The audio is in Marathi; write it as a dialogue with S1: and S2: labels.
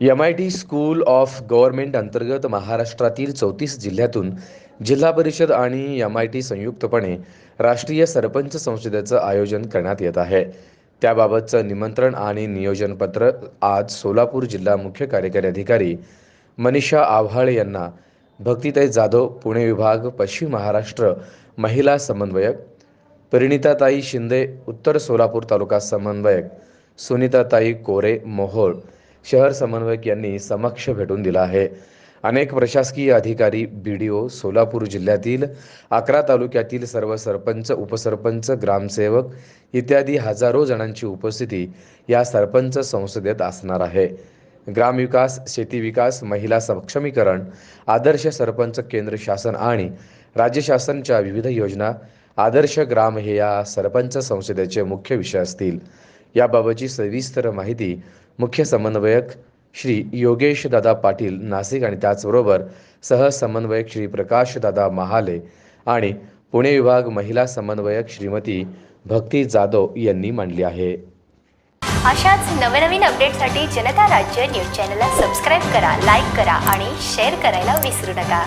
S1: M I T school of government अंतर्गत महाराष्ट्रातील चौतीस जिल्ह्यातून जिल्हा परिषद आणि एम आय टी संयुक्तपणे राष्ट्रीय सरपंच संसदेचं आयोजन करण्यात येत आहे. त्याबाबतचं निमंत्रण आणि नियोजनपत्र आज सोलापूर जिल्हा मुख्य कार्यकारी अधिकारी मनीषा आव्हाळे यांना. भक्तिताई जाधव पुणे विभाग पश्चिम महाराष्ट्र महिला समन्वयक परिणिताताई शिंदे उत्तर सोलापूर तालुका समन्वयक सुनीताताई कोरे मोहोळ शहर समन्वयक यांनी समक्ष भेटून दिला आहे. अनेक प्रशासकीय अधिकारी बी डी ओ सोलापूर जिल्ह्यातील अकरा तालुक्यातील सर्व सरपंच उपसरपंच ग्रामसेवक इत्यादी हजारो जणांची उपस्थिती या सरपंच संसदेत असणार आहे. ग्रामविकास शेती विकास महिला सक्षमीकरण आदर्श सरपंच केंद्र शासन आणि राज्य शासनच्या विविध योजना आदर्श ग्राम हे या सरपंच संसदेचे मुख्य विषय असतील. याबाबतची सविस्तर माहिती मुख्य समन्वयक श्री योगेश दादा पाटील नाशिक आणि त्याचबरोबर सहसमन्वयक श्री प्रकाश दादा महाले आणि पुणे विभाग महिला समन्वयक श्रीमती भक्ती जाधव यांनी मांडली आहे.
S2: अशाच नवनवीन अपडेटसाठी जनता राज्य न्यूज चॅनलला सबस्क्राईब करा लाईक करा आणि शेअर करायला विसरू नका.